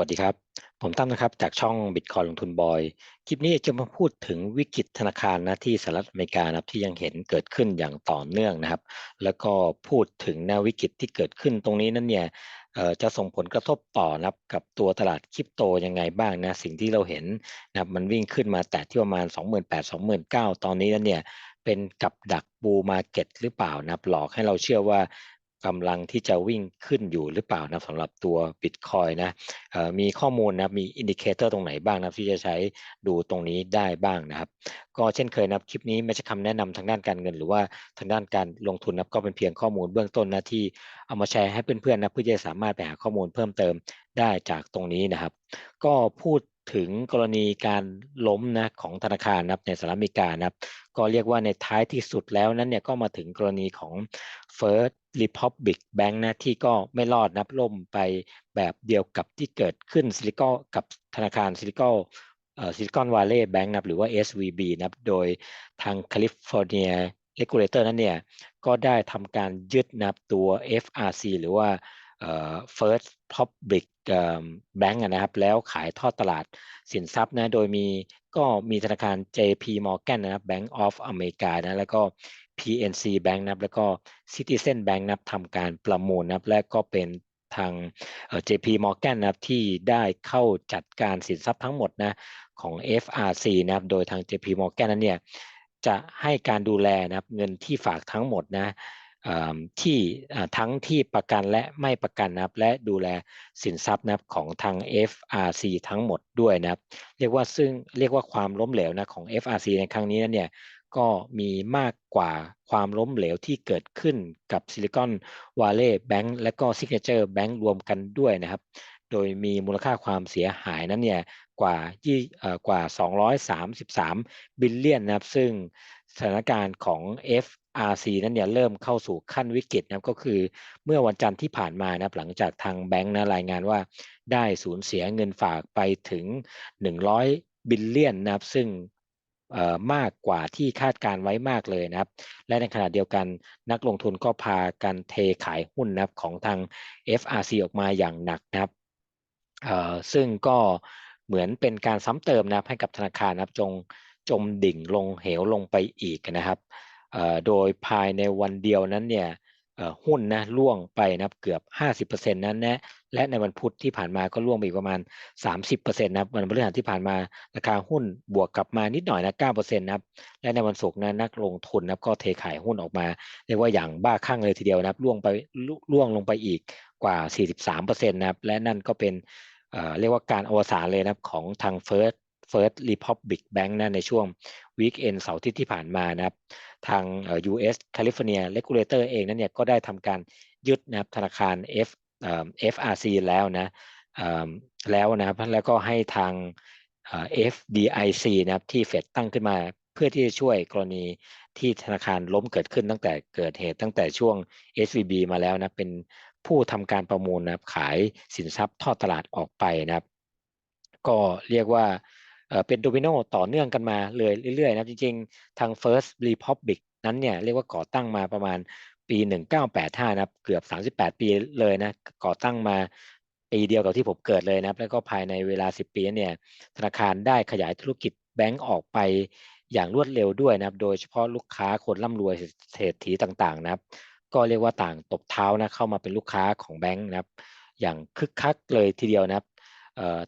วัสดีครับ ผมตั้มนะครับ จากช่องบิตคอยลงทุนบอย คลิปนี้จะมาพูดถึงวิกฤตธนาคารนะที่สหรัฐอเมริกานะครับที่ยังเห็นเกิดขึ้นอย่างต่อเนื่องนะครับ แล้วก็พูดถึงแนววิกฤตที่เกิดขึ้นตรงนี้นั้นเนี่ยจะส่งผลกระทบต่อนะครับกับตัวตลาดคริปโตยังไงบ้างนะสิ่งที่เราเห็นนะมันวิ่งขึ้นมาแต่ที่ประมาณ 28,000-29,000 ตอนนี้นั้นเนี่ยเป็นกับดักบูมาเก็ตหรือเปล่านะหลอกให้เราเชื่อว่า กำลังที่จะวิ่งขึ้นอยู่หรือเปล่านะสำหรับตัว Bitcoin นะมีข้อมูลนะมีอินดิเคเตอร์ตรงไหนบ้างนะที่จะใช้ดูตรงนี้ได้บ้างนะครับ ก็เช่นเคยนะคลิปนี้ไม่ใช่คำแนะนำทางด้านการเงิน หรือว่าทางด้านการลงทุนนะก็เป็นเพียงข้อมูลเบื้องต้นนะที่เอามาแชร์ให้เพื่อนๆนะเพื่อจะสามารถไปหาข้อมูลเพิ่มเติมได้จากตรงนี้นะครับ ก็พูด ถึงกรณีการล้มนะของธนาคารนะในสหรัฐอเมริกานะก็เรียกว่าในท้ายที่สุดแล้วนั้นเนี่ยก็มาถึงกรณีของ First Republic Bank นะที่ก็ไม่รอดนับล่มไปแบบเดียวกับที่เกิดขึ้นซิลิคอกับธนาคารซิลิคอซิลิคอนวาเลย์แบงก์นะหรือว่า SVB นะโดยทางแคลิฟอร์เนียเลกูเลเตอร์นั้นเนี่ยก็ได้ทำการยึดนับตัว FRC หรือว่า First Public Bank นะครับ แล้วขายทอดตลาดสินทรัพย์นะ โดยมีก็มีธนาคาร JP Morgan นะครับ Bank of America นะ แล้วก็ PNC Bank นะครับ แล้วก็ Citizen Bank นะครับทำการประมูลนะครับ และก็เป็นทาง JP Morgan นะครับที่ได้เข้าจัดการสินทรัพย์ทั้งหมดนะของ FRC นะครับ โดยทาง JP Morgan นั้นเนี่ยจะให้การดูแลนะครับเงินที่ฝากทั้งหมดนะ ที่ทั้งที่ประกันและไม่ประกันนะครับ และดูแลสินทรัพย์นะครับของทาง FRC ทั้งหมดด้วยนะครับ เรียกว่าซึ่งเรียกว่าความล้มเหลวนะของ FRC ในครั้งนี้เนี่ยก็มีมากกว่าความล้มเหลวที่เกิดขึ้นกับ Silicon Valley Bank และก็ Signature Bank รวมกันด้วยนะครับ โดยมีมูลค่าความเสียหายนั้นเนี่ยกว่ายี่กว่า 233 บิลเลียนนะครับ ซึ่งสถานการณ์ของ RC นั้นเนี่ยเริ่มเข้าสู่ขั้นวิกฤตนะครับก็คือเมื่อวันจันทร์ที่ผ่านมานะครับหลังจากทางแบงค์นะรายงานว่า ได้สูญเสียเงินฝากไปถึง 100 บิลเลียนนะครับซึ่งมากกว่าที่คาดการไว้มากเลยนะครับ และในขณะเดียวกันนักลงทุนก็พากันเทขายหุ้นนะครับของทาง FRC ออกมาอย่างหนักนะครับซึ่งก็เหมือนเป็นการซ้ำเติมนะครับให้กับธนาคารนะครับจงจมดิ่งลงเหวลงไปอีกนะครับ โดยภายในวันเดียวนั้นเนี่ยหุ้นนะล่วงไปนะเกือบ 50%นั้นนะและในวันพุธที่ผ่านมาก็ล่วงไปอีกประมาณ 30%นะครับวันพฤหัสที่ผ่านมาราคาหุ้นบวกกลับมานิดหน่อยนะ9%นะครับและในวันศุกร์นะนักลงทุนนะก็เทขายหุ้นออกมาเรียกว่าอย่างบ้าคลั่งเลยทีเดียวนะล่วงไปล่วงลงไปอีกกว่า 43%นะครับและนั่นก็เป็นเรียกว่าการอวสานเลยนะครับของทาง First First Republic Bank นะในช่วงวีคเอนเสาร์ที่ที่ผ่านมานะครับทาง US California Regulator เองนั้นเนี่ยก็ได้ทำการยึดนะครับธนาคาร F FRC แล้วนะแล้วนะครับแล้วก็ให้ทาง FDIC นะครับที่เฟดตั้งขึ้นมาเพื่อที่จะช่วยกรณีที่ธนาคารล้มเกิดขึ้นตั้งแต่เกิดเหตุตั้งแต่ช่วง SVB มาแล้วนะเป็นผู้ทำการประมูลนะครับขายสินทรัพย์ทอดตลาดออกไปนะครับ ก็เรียกว่า เป็นโดมิโนต่อเนื่องกันมาเลยเรื่อยๆนะจริงๆ ทาง First Republic นั้นเนี่ยเรียกว่าก่อตั้งมาประมาณปี 1985 นะครับ เกือบ 38 ปีเลยนะ ก่อตั้งมาปีเดียวกับที่ผมเกิดเลยนะแล้วก็ภายในเวลา 10 ปีเนี่ย ธนาคารได้ขยายธุรกิจแบงก์ออกไปอย่างรวดเร็วด้วยนะครับ โดยเฉพาะลูกค้าคนร่ำรวยเศรษฐีต่างๆ นะครับ ก็เรียกว่าต่างตบเท้านะเข้ามาเป็นลูกค้าของแบงก์นะครับ อย่างคึกคักเลยทีเดียวนะครับ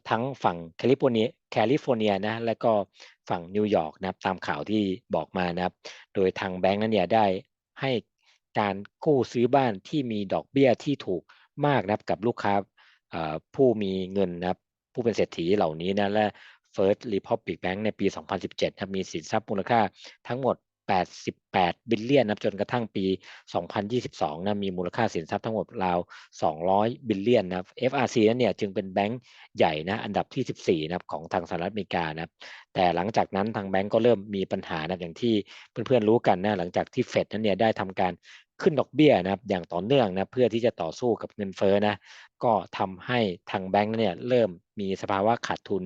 ทั้งฝั่งแคลิฟอร์เนียแคลิฟอร์เนียนะและก็ฝั่งนิวยอร์กนะครับตามข่าวที่บอกมานะครับ โดยทางแบงก์นั้นเนี่ยได้ให้การกู้ซื้อบ้านที่มีดอกเบี้ยที่ถูกมากนะครับกับลูกค้าผู้มีเงินนะครับผู้เป็นเศรษฐีเหล่านี้นะและ First Republic Bank ในปี 2017นะมีสินทรัพย์มูลค่าทั้งหมด 88 บิลเลียนนะจนกระทั่งปี 2022นะมีมูลค่าสินทรัพย์ทั้งหมดราว 200 บิลเลียนนะ FRC นั้นเนี่ยจึงเป็นแบงก์ใหญ่นะอันดับที่ 14นะของทางสหรัฐอเมริกานะแต่หลังจากนั้นทางแบงก์ก็เริ่มมีปัญหานะอย่างที่เพื่อนๆรู้กันนะหลังจากที่เฟดนั้นเนี่ยได้ทำการ ขึ้นดอกเบี้ยนะครับอย่างต่อเนื่องนะเพื่อที่จะต่อสู้กับเงินเฟ้อนะก็ทำให้ทางแบงก์เนี่ยเริ่มมีสภาวะขาดทุน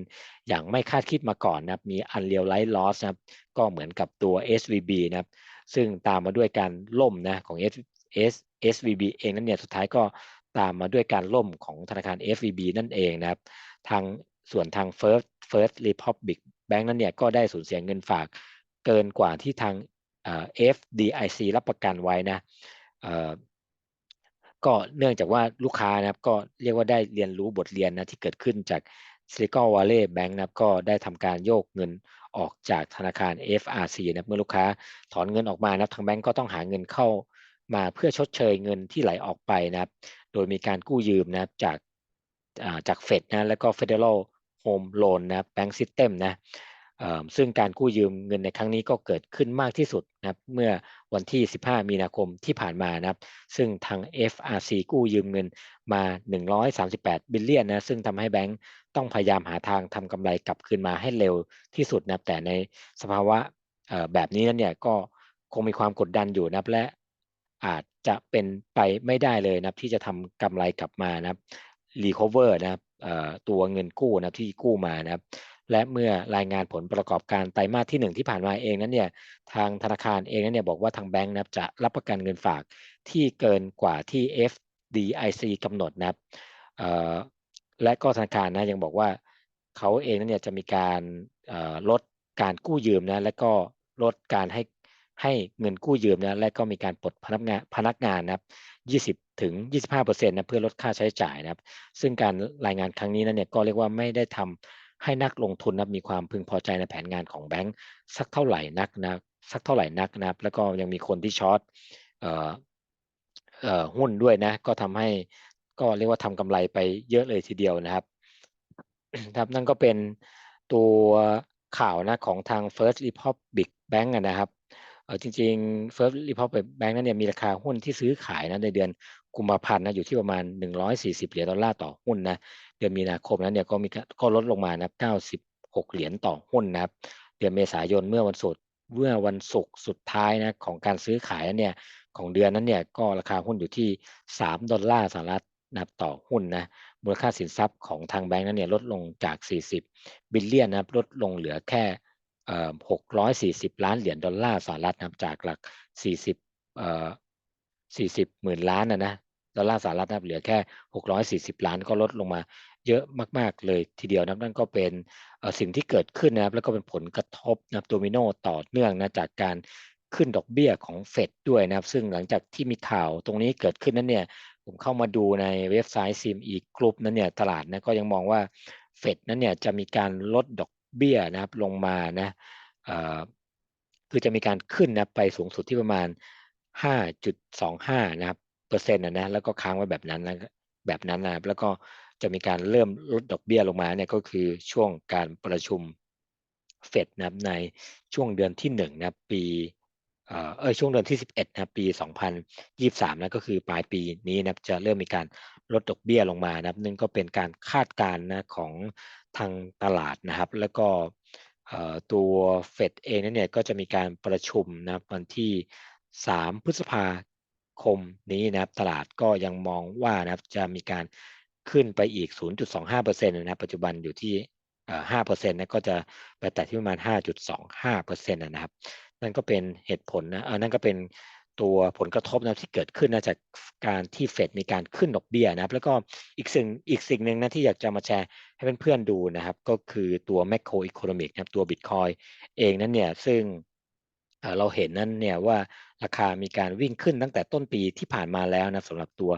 อย่างไม่คาดคิดมาก่อนนะครับมี unrealized loss นะครับก็เหมือนกับตัว SVB นะครับซึ่งตามมาด้วยการล่มนะของ S S SVB เองนั้นเนี่ยสุดท้ายก็ตามมาด้วยการล่มของธนาคาร FVB นั่นเองนะครับทางส่วนทาง First First Republic Bank นั้นเนี่ยก็ได้สูญเสียเงินฝากเกินกว่าที่ทาง FDIC รับประกันไว้นะก็เนื่องจากว่าลูกค้านะครับก็เรียกว่าได้เรียนรู้บทเรียนนะที่เกิดขึ้นจาก Silicon Valley Bank นะครับก็ได้ทำการโยกเงินออกจากธนาคาร FRC นะเมื่อลูกค้าถอนเงินออกมานะทางแบงก์ก็ต้องหาเงินเข้ามาเพื่อชดเชยเงินที่ไหลออกไปนะครับ โดยมีการกู้ยืมนะครับจากจากเฟดนะแล้วก็ Federal Home Loan นะแบงก์ซิสเต็มนะ ซึ่งการกู้ยืมเงินในครั้งนี้ก็เกิดขึ้นมากที่สุดนะครับเมื่อวันที่ 15 มีนาคมที่ผ่านมานะครับ ซึ่งทาง FRC กู้ยืมเงินมา 138 บิลเลียนนะซึ่งทำให้แบงก์ต้องพยายามหาทางทำกำไรกลับคืนมาให้เร็วที่สุดนะแต่ในสภาวะแบบนี้นั้นเนี่ยก็คงมีความกดดันอยู่นะและอาจจะเป็นไปไม่ได้เลยนะที่จะทำกำไรกลับมานะครับรีคอเวอร์นะครับตัวเงินกู้นะที่กู้มานะครับ และเมื่อรายงานผลประกอบการไตรมาสที่ 1 ที่ผ่านมาเองนั้นเนี่ยทางธนาคารเองนั้นเนี่ยบอกว่าทางแบงก์นับจะรับประกันเงินฝากที่เกินกว่าที่ FDIC กำหนดนะครับและก็ธนาคารนะยังบอกว่าเขาเองนั้นเนี่ยจะมีการลดการกู้ยืมนะและก็ลดการให้ให้เงินกู้ยืมนะและก็มีการปลดพนักงานพนักงานนะครับ20ถึง 25%นะเพื่อลดค่าใช้จ่ายนะครับ ซึ่งการรายงานครั้งนี้นั้นเนี่ยก็เรียกว่าไม่ได้ทำ ให้นักลงทุนนะมีความพึงพอใจในแผนงานของแบงก์สักเท่าไหร่นักนะสักเท่าไหร่นักนะครับ แล้วก็ยังมีคนที่ช็อตหุ้นด้วยนะ ก็ทำให้ก็เรียกว่าทำกำไรไปเยอะเลยทีเดียวนะครับครับนั่นก็เป็นตัวข่าวนะของทาง First Republic Bank นะครับจริงๆ First Republic Bank นั้นเนี่ยมีราคาหุ้นที่ซื้อขายนะในเดือนกุมภาพันธ์นะอยู่ที่ประมาณ 140 เหรียญดอลลาร์ต่อหุ้นนะ ดือนมีนาคมนั้นเนี่ยก็มีก็ลดลงมานะ96 เหรียญต่อหุ้นนะครับ เดือนเมษายนเมื่อวันศุกร์เมื่อวันศุกร์สุดท้ายนะของการซื้อขายนั้นเนี่ยของเดือนนั้นเนี่ยก็ราคาหุ้นอยู่ที่ 3 ดอลลาร์สหรัฐนะต่อหุ้นนะมูลค่าสินทรัพย์ของทางแบงก์นั้นเนี่ยลดลงจาก 40 บิลเลียนนะครับลดลงเหลือแค่640ล้านเหรียญดอลลาร์สหรัฐนะครับจากหลัก40เอ่อ40หมื่นล้านนะนะดอลลาร์สหรัฐนะครับเหลือแค่640ล้านก็ลดลงมา เยอะมาก ๆ เลยทีเดียวนะนั่นก็เป็นสิ่งที่เกิดขึ้นนะครับแล้วก็เป็นผลกระทบนะโดมิโนต่อเนื่องนะจากการขึ้นดอกเบี้ยของเฟดด้วยนะครับ ซึ่งหลังจากที่มีข่าวตรงนี้เกิดขึ้นนั้นเนี่ยผมเข้ามาดูในเว็บไซต์ CME Group นั้นเนี่ยตลาดนะก็ยังมองว่าเฟดนั้นเนี่ยจะมีการลดดอกเบี้ยนะครับลงมานะคือจะมีการขึ้นนะไปสูงสุดที่ประมาณ 5.25 นะครับเปอร์เซ็นต์นะนะแล้วก็ค้างไว้แบบนั้นนะแบบนั้นนะแล้วก็ จะมีการเริ่มลดดอกเบี้ยลงมาเนี่ยก็คือช่วงการประชุมเฟดนะครับในช่วงเดือนที่1นะปีเออช่วงเดือนที่ 11นะปี 2023นะก็คือปลายปีนี้นะจะเริ่มมีการลดดอกเบี้ยลงมานะนึงก็เป็นการคาดการณ์นะของทางตลาดนะครับ แล้วก็ตัวเฟดเองนั้นเนี่ยก็จะมีการประชุมนะวันที่ 3 พฤษภาคมนี้นะครับตลาดก็ยังมองว่านะครับจะมีการ ขึ้นไปอีก 0.25%นะปัจจุบันอยู่ที่5%นะก็จะไปแตะที่ประมาณ 5.25%นะครับ นั่นก็เป็นเหตุผลนะนั่นก็เป็นตัวผลกระทบนะที่เกิดขึ้นนะจากการที่เฟดมีการขึ้นดอกเบี้ยนะครับแล้วก็อีกสิ่งอีกสิ่งหนึ่งนะที่อยากจะมาแชร์ให้เพื่อนๆดูนะครับ ก็คือตัว macro economic นะครับตัว bitcoin เองนั้นเนี่ยซึ่งเราเห็นนั่นเนี่ยว่าราคามีการวิ่งขึ้นตั้งแต่ต้นปีที่ผ่านมาแล้วนะสำหรับตัว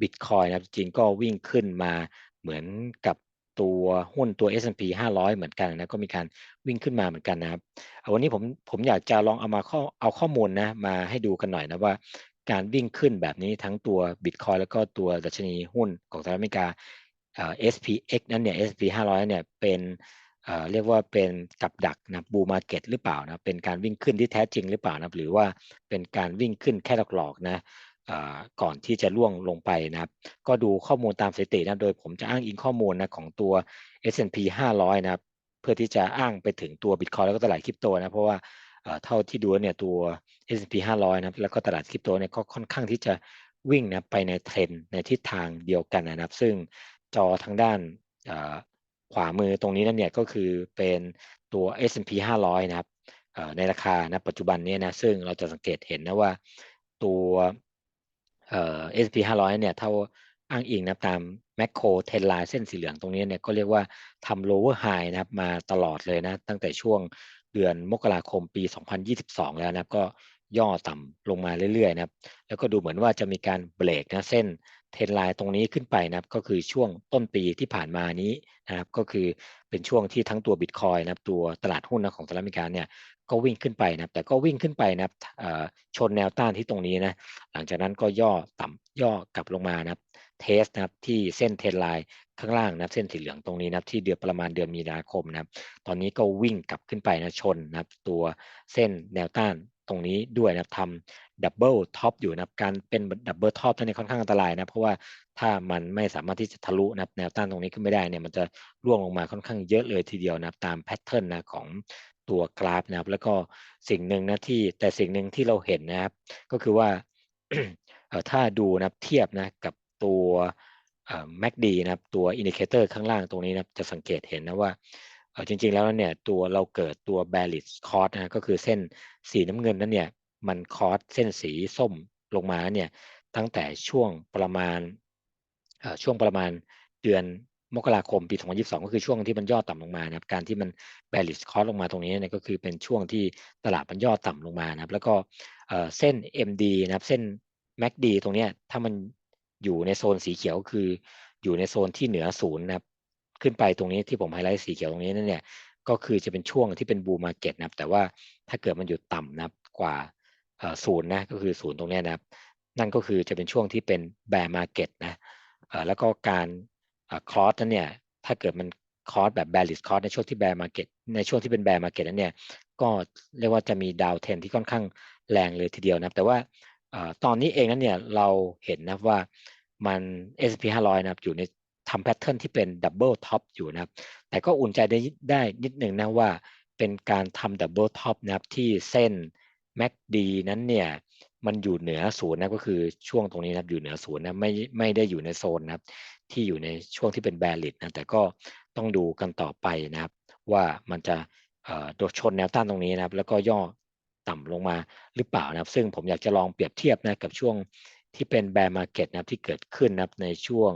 Bitcoin นะจริงก็วิ่งขึ้นมาเหมือนกับตัวหุ้นตัว S&P 500 เหมือนกันนะก็มีการวิ่งขึ้นมาเหมือนกันนะครับวันนี้ผมผมอยากจะลองเอามาข้อเอาข้อมูลนะมาให้ดูกันหน่อยนะว่าการวิ่งขึ้นแบบนี้ทั้งตัว Bitcoin แล้วก็ตัวดัชนีหุ้นของสหรัฐอเมริกา SPX นั้นเนี่ย S&P 500 เนี่ยเป็นเรียกว่าเป็นกับดักนะบูมาเก็ตหรือเปล่านะเป็นการวิ่งขึ้นที่แท้จริงหรือเปล่านะหรือว่าเป็นการวิ่งขึ้นแค่หลอกๆนะ ก่อนที่จะล่วงลงไปนะครับ ก็ดูข้อมูลตามสถิตินะโดยผมจะอ้างอิงข้อมูลนะของตัว S&P 500 นะครับ เพื่อที่จะอ้างไปถึงตัว Bitcoin แล้วก็ตลาดคริปโตนะ เพราะว่าเท่าที่ดูเนี่ยตัว S&P 500 นะแล้วก็ตลาดคริปโตเนี่ยก็ค่อนข้างที่จะวิ่งนะไปในเทรนในทิศทางเดียวกันนะครับ ซึ่งจอทางด้านขวามือตรงนี้นั่นเนี่ยก็คือเป็นตัว S&P 500 นะครับในราคานะปัจจุบันนี้นะซึ่งเราจะสังเกตเห็นนะว่าตัว เอ่อ S&P 500 เนี่ยเท่าอ้างอิงนะตามแมคโครเทนไลน์เส้นสีเหลืองตรงนี้เนี่ยก็เรียกว่าทำ lower high นะครับมาตลอดเลยนะ ตั้งแต่ช่วงเดือนมกราคมปี 2022 แล้วนะก็ย่อต่ำลงมาเรื่อยๆนะครับ แล้วก็ดูเหมือนว่าจะมีการเบรกนะเส้นเทนไลน์ตรงนี้ขึ้นไปนะครับก็คือช่วงต้นปีที่ผ่านมานี้นะครับก็คือเป็นช่วงที่ทั้งตัวบิตคอยนะครับตัวตลาดหุ้นนะของสหรัฐอเมริกาเนี่ย ก็วิ่งขึ้นไปนะแต่ก็วิ่งขึ้นไปนะชนแนวต้านที่ตรงนี้นะหลังจากนั้นก็ย่อต่ำย่อกลับลงมานะเทสนะครับที่เส้นเทนไลน์ข้างล่างนะเส้นสีเหลืองตรงนี้นะที่เดือนประมาณเดือนมีนาคมนะครับตอนนี้ก็วิ่งกลับขึ้นไปนะชนนะครับตัวเส้นแนวต้านตรงนี้ด้วยนะทำดับเบิลท็อปอยู่นะการเป็นดับเบิลท็อปนั่นค่อนข้างอันตรายนะเพราะว่าถ้ามันไม่สามารถที่จะทะลุนะแนวต้านตรงนี้ขึ้นไม่ได้เนี่ยมันจะร่วงลงมาค่อนข้างเยอะเลยทีเดียวนะตามแพทเทิร์นนะของ ตัวกราฟนะครับ แล้วก็สิ่งหนึ่งนะที่แต่สิ่งหนึ่งที่เราเห็นนะครับ ก็คือว่าถ้าดูนะเทียบนะกับตัว MACD นะครับตัวอินดิเคเตอร์ข้างล่างตรงนี้นะจะสังเกตเห็นนะว่าจริงๆแล้วเนี่ยตัวเราเกิดตัว bearish cross นะก็คือเส้นสีน้ำเงินนั้นเนี่ยมันคอร์สเส้นสีส้มลงมาเนี่ยตั้งแต่ช่วงประมาณช่วงประมาณเดือน มกราคมปี 2022 ก็คือช่วงที่มันย่อต่ำลงมานะครับการที่มัน bearish cross ลงมาตรงนี้เนี่ยก็คือเป็นช่วงที่ตลาดมันย่อต่ำลงมานะครับ แล้วก็เส้น MD นะครับเส้น MACD ตรงนี้ถ้ามันอยู่ในโซนสีเขียวคืออยู่ในโซนที่เหนือศูนย์นะครับขึ้นไปตรงนี้ที่ผมไฮไลท์สีเขียวตรงนี้นั่นเนี่ยก็คือจะเป็นช่วงที่เป็นบูมาเก็ตนะครับ แต่ว่าถ้าเกิดมันอยู่ต่ำนะครับกว่าศูนย์นะก็คือศูนย์ตรงนี้นะครับ นั่นก็คือจะเป็นช่วงที่เป็นแบร์มาเก็ตนะแล้วก็การ คลอสนั้นเนี่ยถ้าเกิดมันคอร์สแบบแบร์ลิสคอร์สในช่วงที่แบร์มาเก็ตในช่วงที่เป็นแบร์มาเก็ตนั้นเนี่ยก็เรียกว่าจะมีดาวเทนที่ค่อนข้างแรงเลยทีเดียวนะแต่ว่าตอนนี้เองนั้นเนี่ยเราเห็นนะว่ามัน S&P 500 นะครับอยู่ในทำแพทเทิร์นที่เป็นดับเบิลท็อปอยู่นะครับ แต่ก็อุ่นใจได้ได้นิดหนึ่งนะว่าเป็นการทำดับเบิลท็อปนะครับที่เส้น MACD นั้นเนี่ย มันอยู่เหนือศูนย์นะก็คือช่วงตรงนี้นะครับอยู่เหนือศูนย์นะไม่ไม่ได้อยู่ในโซนนะครับ ที่อยู่ในช่วงที่เป็นแบริดนะแต่ก็ต้องดูกันต่อไปนะครับ ว่ามันจะโดดชนแนวต้านตรงนี้นะครับ แล้วก็ย่อต่ำลงมาหรือเปล่านะครับ ซึ่งผมอยากจะลองเปรียบเทียบนะกับช่วงที่เป็นแบร์มาเก็ตนะครับที่เกิดขึ้นนะครับในช่วง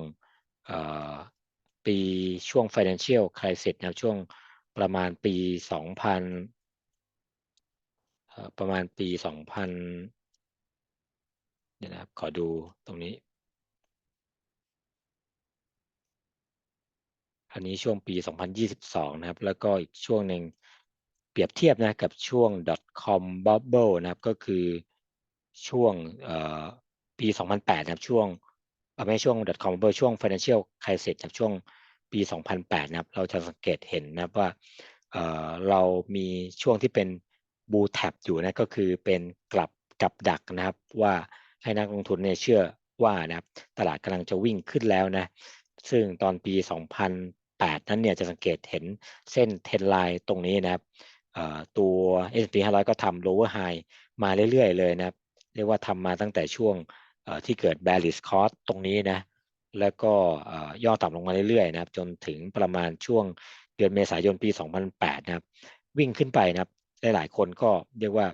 ปีช่วง financial crisis นะครับช่วงประมาณปี 2000 ประมาณปี 2000 เดี๋ยวนะครับ ขอดูตรงนี้ อันนี้ช่วงปี 2022 นะครับ แล้วก็อีกช่วงหนึ่งเปรียบเทียบนะกับช่วง .com bubble นะครับ ก็คือช่วงปี 2008 นะครับ ช่วงไม่ช่วง .com bubble ช่วง financial crisis ครับช่วงปี 2008 นะครับ เราจะสังเกตเห็นนะว่าเรามีช่วงที่เป็นบูแท็บอยู่นะก็คือเป็นกลับกับดักนะครับว่า ให้นักลงทุนเนี่ยเชื่อว่านะครับตลาดกำลังจะวิ่งขึ้นแล้วนะซึ่งตอนปี 2008 นั้นเนี่ยจะสังเกตเห็นเส้นเทนไลน์ตรงนี้นะครับตัว S&P 500 ก็ทำ lower high มาเรื่อยๆ เลยนะครับ เรียกว่าทำมาตั้งแต่ช่วงที่เกิด bearish cross ตรงนี้นะ แล้วก็ย่อต่ำลงมาเรื่อยๆ นะครับ จนถึงประมาณช่วงเดือนเมษายนปี 2008 นะครับ วิ่งขึ้นไปนะครับ หลายๆคนก็เรียกว่า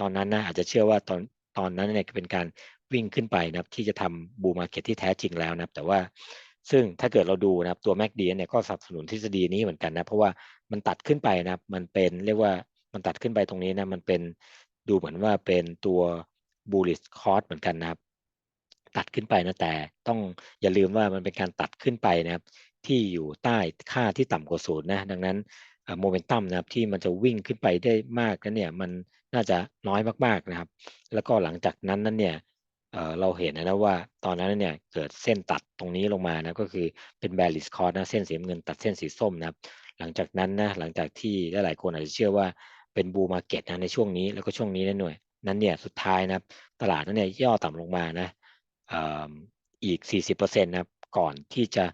ตอนนั้นนะอาจจะเชื่อว่าตอน ตอนนั้นเนี่ยเป็นการวิ่งขึ้นไปนะครับที่จะทำบูมาเก็ตที่แท้จริงแล้วนะครับ แต่ว่าซึ่งถ้าเกิดเราดูนะครับตัว MACD เนี่ยก็สนับสนุนทฤษฎีนี้เหมือนกันนะ เพราะว่ามันตัดขึ้นไปนะครับ มันเป็นเรียกว่ามันตัดขึ้นไปตรงนี้นะมันเป็นดูเหมือนว่าเป็นตัว bullish cross เหมือนกันนะครับ ตัดขึ้นไปนะแต่ต้องอย่าลืมว่ามันเป็นการตัดขึ้นไปนะครับ ที่อยู่ใต้ค่าที่ต่ำกว่าศูนย์นะ ดังนั้น โมเมนตัมนะครับที่มันจะวิ่งขึ้นไปได้มากนั้นเนี่ยมันน่าจะน้อยมากๆนะครับ แล้วก็หลังจากนั้นนั้นเนี่ยเราเห็นนะว่าตอนนั้นเนี่ยเกิดเส้นตัดตรงนี้ลงมานะก็คือเป็นแบริสคอร์นะเส้นสีเงินตัดเส้นสีส้มนะครับหลังจากนั้นนะหลังจากที่หลายคนอาจจะเชื่อว่าเป็นบูมาเก็ตนะในช่วงนี้แล้วก็ช่วงนี้นะหน่วยนั้นเนี่ยสุดท้ายนะตลาดนั้นเนี่ยย่อต่ำลงมานะอีก 40%นะครับก่อนที่จะ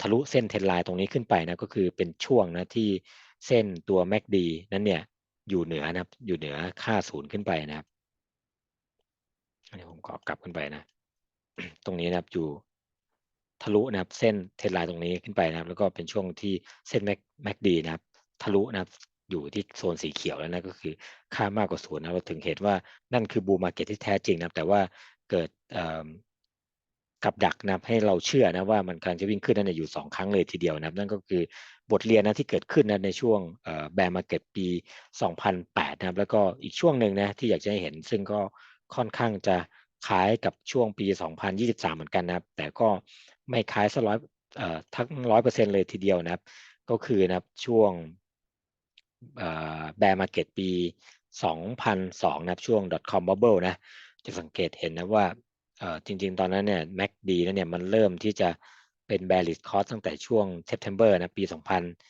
ทะลุเส้นเทนไลน์ตรงนี้ขึ้นไปนะก็คือเป็นช่วงนะที่เส้นตัว MACD นั้นเนี่ยอยู่เหนือนะครับอยู่เหนือค่าศูนย์ขึ้นไปนะครับอันนี้ผมขอกลับขึ้นไปนะ ตรงนี้นะครับอยู่ทะลุนะครับเส้นเทนไลน์ตรงนี้ขึ้นไปนะครับ แล้วก็เป็นช่วงที่เส้น MACD นะครับ ทะลุนะครับอยู่ที่โซนสีเขียวแล้วนะก็คือค่ามากกว่าศูนย์นะเราถึงเห็นว่านั่นคือบูมาเก็ตที่แท้จริงนะครับ แต่ว่าเกิด กับดักนะครับให้เราเชื่อนะว่ามันกำลังจะวิ่งขึ้นนั่นอยู่ 2 ครั้งเลยทีเดียวนะครับนั่นก็คือบทเรียนนะที่เกิดขึ้นนะในช่วงแบร์มาเก็ตปี 2008 นะครับแล้วก็อีกช่วงหนึ่งนะที่อยากจะให้เห็นซึ่งก็ค่อนข้างจะคล้ายกับช่วงปี 2023 เหมือนกันนะครับ แต่ก็ไม่คล้ายสักร้อยทั้งร้อยเปอร์เซ็นเลยทีเดียวนะครับ ก็คือนะครับช่วงแบร์มาเก็ตปี 2002 นะครับช่วง .com bubble นะจะสังเกตเห็นนะว่า จริง ๆ ตอนนั้นเนี่ย MACD นั่นเนี่ยมันเริ่มที่จะเป็น bearish cross ตั้งแต่ช่วง September นะปี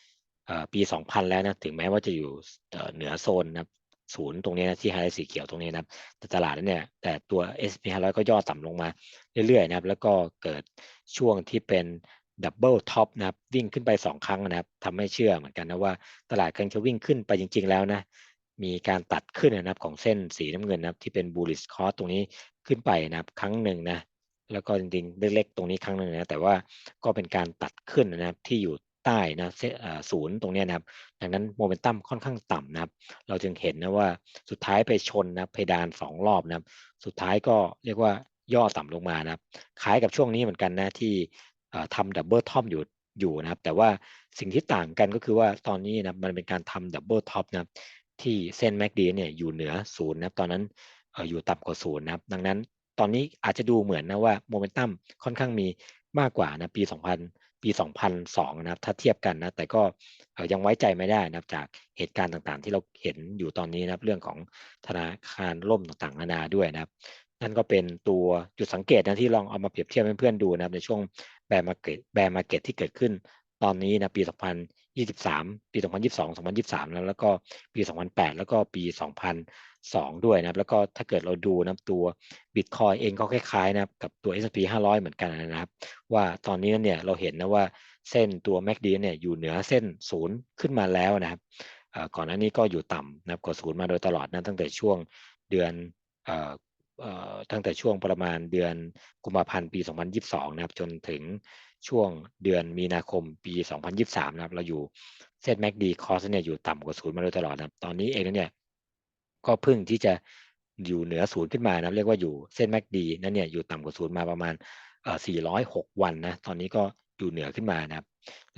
2000 ปี 2000 แล้วนะถึงแม้ว่าจะอยู่เหนือโซนนะศูนย์ตรงนี้นะที่ไฮไลท์สีเขียวตรงนี้นะแต่ตลาดเนี่ยแต่ตัว S&P 500 ก็ย่อต่ำลงมาเรื่อยๆนะครับ แล้วก็เกิดช่วงที่เป็นดับเบิลท็อปนะครับวิ่งขึ้นไป 2 ครั้งนะครับทำให้เชื่อเหมือนกันนะว่าตลาดกำลังจะวิ่งขึ้นไปจริง ๆ แล้วนะมีการตัดขึ้นนะครับของเส้นสีน้ำเงินนะครับที่เป็น bullish cross ตรงนี้ ขึ้นไปนะครับครั้งหนึ่งนะแล้วก็จริงๆเล็กๆตรงนี้ครั้งหนึ่งนะแต่ว่าก็เป็นการตัดขึ้นนะครับที่อยู่ใต้นะศูนย์ตรงนี้นะครับ ดังนั้นโมเมนตัมค่อนข้างต่ำนะครับ เราจึงเห็นนะว่าสุดท้ายไปชนนะเพดาน2รอบนะครับ สุดท้ายก็เรียกว่าย่อต่ำลงมานะครับคล้ายกับช่วงนี้เหมือนกันนะที่ทำดับเบิลท็อปอยู่อยู่นะครับ แต่ว่าสิ่งที่ต่างกันก็คือว่าตอนนี้นะมันเป็นการทำดับเบิลท็อปนะครับที่เส้น MACD เนี่ยอยู่เหนือศูนย์นะครับตอนนั้น อยู่ต่ำกว่าศูนย์นะครับ ดังนั้นตอนนี้อาจจะดูเหมือนนะว่าโมเมนตัมค่อนข้างมีมากกว่านะปี 2000 ปี 2002 นะครับ ถ้าเทียบกันนะ แต่ก็ยังไว้ใจไม่ได้นะครับ จากเหตุการณ์ต่างๆ ที่เราเห็นอยู่ตอนนี้นะครับ เรื่องของธนาคารล่มต่างๆ นานาด้วยนะครับ นั่นก็เป็นตัวจุดสังเกตนะที่ลองเอามาเปรียบเทียบให้เพื่อนๆดูนะครับในช่วงแบร์มาเก็ตแบร์มาเก็ตที่เกิดขึ้น ตอนนี้นะปี 2023 ปี 2022 2023 แล้วแล้วก็ปี 2008 แล้วก็ปี 2002 ด้วยนะครับ แล้วก็ถ้าเกิดเราดูนะตัว Bitcoin เองก็คล้ายๆนะกับกับตัว S&P 500 เหมือนกันนะครับ ว่าตอนนี้เนี่ยเราเห็นนะว่าเส้นตัว MACD เนี่ยอยู่เหนือเส้นศูนย์ขึ้นมาแล้วนะครับก่อนหน้านี้ก็อยู่ต่ำนะครับกว่าศูนย์มาโดยตลอดนะตั้งแต่ช่วงเดือนตั้งแต่ช่วงประมาณเดือนกุมภาพันธ์ปี 2022 นะครับ จนถึง ช่วงเดือนมีนาคมปี 2023 นะครับ เราอยู่เส้น MACD คอสเนี่ยอยู่ต่ำกว่าศูนย์มาโดยตลอดนะครับ ตอนนี้เองเนี่ยก็พึ่งที่จะอยู่เหนือศูนย์ขึ้นมานะเรียกว่าอยู่เส้น MACD นั่นเนี่ยอยู่ต่ำกว่าศูนย์มาประมาณ406 วันนะตอนนี้ก็อยู่เหนือขึ้นมานะครับ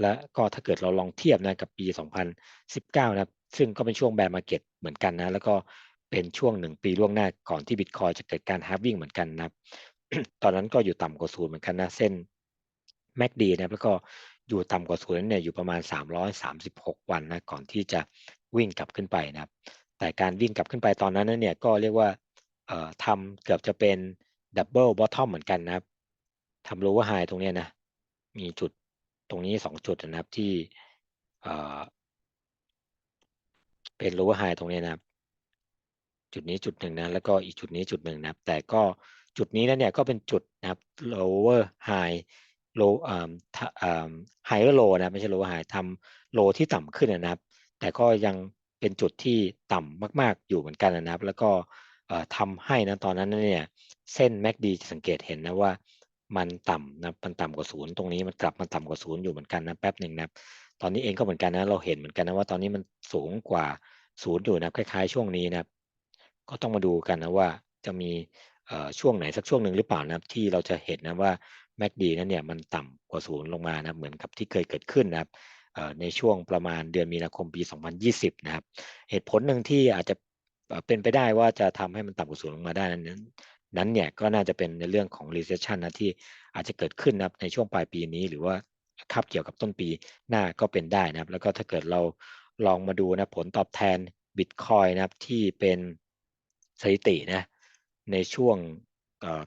และก็ถ้าเกิดเราลองเทียบนะกับปี 2019 นะครับ ซึ่งก็เป็นช่วงแบร์มาร์เก็ตเหมือนกันนะ แล้วก็เป็นช่วงหนึ่งปีล่วงหน้าก่อนที่บิตคอยจะเกิดการฮาร์วิ่งเหมือนกันนะครับ ตอนนั้นก็อยู่ต่ำกว่าศูนย์เหมือนกันนะ เส้น MACD นะแล้วก็อยู่ต่ำกว่าศูนย์เนี่ยอยู่ประมาณ 336 วันนะก่อนที่จะวิ่งกลับขึ้นไปนะครับ แต่การวิ่งกลับขึ้นไปตอนนั้นเนี่ยก็เรียกว่าทำเกือบจะเป็นดับเบิลบอททอมเหมือนกันนะครับทำโลว์ไฮตรงนี้นะ มีจุดตรงนี้สองจุดนะครับที่เป็นโลว์ไฮตรงนี้นะครับ จุดนี้จุดหนึ่งนะแล้วก็อีกจุดนี้จุดหนึ่งนะครับ แต่ก็จุดนี้แล้วเนี่ยก็เป็นจุดนะครับ lower high low อ่าอ่า higher low นะไม่ใช่ lower high ทำ low ที่ต่ำขึ้นนะครับ แต่ก็ยังเป็นจุดที่ต่ำมาก ๆ อยู่เหมือนกันนะครับ แล้วก็ทำให้นะตอนนั้นเนี่ยเส้น MACD จะสังเกตเห็นนะว่ามันต่ำนะมันต่ำกว่าศูนย์ตรงนี้มันกลับมาต่ำกว่าศูนย์อยู่เหมือนกันนะแป๊บหนึ่งนะตอนนี้เองก็เหมือนกันนะเราเห็นเหมือนกันนะว่าตอนนี้มันสูงกว่าศูนย์อยู่นะคล้าย ๆ ช่วงนี้นะก็ต้องมาดูกันนะว่าจะมีช่วงไหนสักช่วงหนึ่งหรือเปล่านะที่เราจะเห็นนะว่า MACD นั้นเนี่ยมันต่ำกว่าศูนย์ลงมานะเหมือนกับที่เคยเกิดขึ้นนะครับในช่วงประมาณเดือนมีนาคมปี 2020 นะครับ เหตุผลหนึ่งที่อาจจะเป็นไปได้ว่าจะทำให้มันต่ำกว่าศูนย์ลงมาได้นั้นนั้นเนี่ยก็น่าจะเป็นในเรื่องของ recession นะที่อาจจะเกิดขึ้นนะในช่วงปลายปีนี้หรือว่าคับเกี่ยวกับต้นปีหน้าก็เป็นได้นะครับ แล้วก็ถ้าเกิดเราลองมาดูนะผลตอบแทน Bitcoin นะครับที่เป็นสถิตินะในช่วง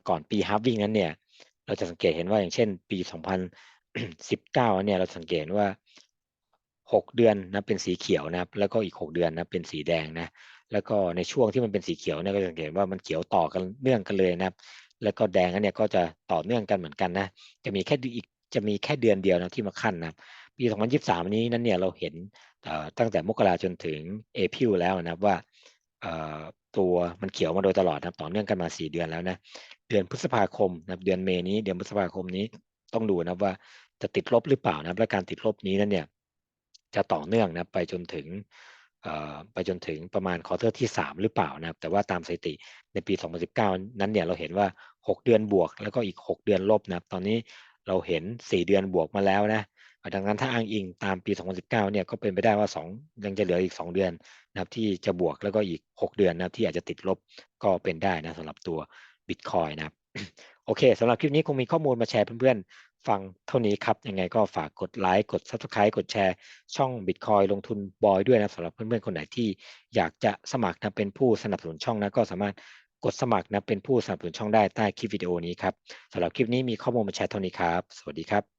ก่อนปีฮาร์วิ่งนั้นเนี่ย เราจะสังเกตเห็นว่าอย่างเช่น ปี 2019 เนี่ยเราสังเกตว่า 6 เดือนนะเป็นสีเขียวนะครับ แล้วก็อีก 6 เดือนนะเป็นสีแดงนะแล้วก็ในช่วงที่มันเป็นสีเขียวเนี่ยก็สังเกตว่ามันเขียวต่อกันเนื่องกันเลยนะครับ แล้วก็แดงเนี่ยก็จะต่อเนื่องกันเหมือนกันนะจะมีแค่อีกจะมีแค่เดือนเดียวนะที่มาขั้นนะปี 2023 นี้นั้นเนี่ยเราเห็นตั้งแต่มกราจนถึงเอพิลแล้วนะครับว่าตัวมันเขียวมาโดยตลอดนะต่อเนื่องกันมา 4 เดือนแล้วนะ เดือนพฤษภาคมนะเดือนเมนี้เดือนพฤษภาคมนี้ต้องดูนะว่าจะติดลบหรือเปล่านะและการติดลบนี้นั้นเนี่ยจะต่อเนื่องนะไปจนถึงไปจนถึงประมาณคอเตอร์ที่ 3 หรือเปล่านะครับ แต่ว่าตามสถิติในปี 2019 นั้นเนี่ยเราเห็นว่า 6 เดือนบวก แล้วก็อีก 6 เดือนลบนะครับ ตอนนี้เราเห็น 4 เดือนบวกมาแล้วนะดังนั้นถ้าอ้างอิงตามปี 2019 เนี่ยก็เป็นไปได้ว่า 2 ยังจะเหลืออีก 2 เดือนนะครับที่จะบวกแล้วก็อีก 6 เดือนนะครับที่อาจจะติดลบก็เป็นได้นะสำหรับตัว Bitcoin นะครับโอเคสำหรับคลิปนี้คงมีข้อมูลมาแชร์เพื่อนๆ ฟังเท่านี้ครับ ยังไงก็ฝากกดไลค์กด Subscribe กดแชร์ช่อง Bitcoin ลงทุนบอยด้วยนะสำหรับเพื่อนๆ คนไหนที่อยากจะสมัครนะเป็นผู้สนับสนุนช่องนะก็สามารถกดสมัครนะเป็นผู้สนับสนุนช่องได้ใต้คลิปวิดีโอนี้ครับสำหรับคลิปนี้มีข้อมูลมาแชร์เท่านี้ครับ สวัสดีครับ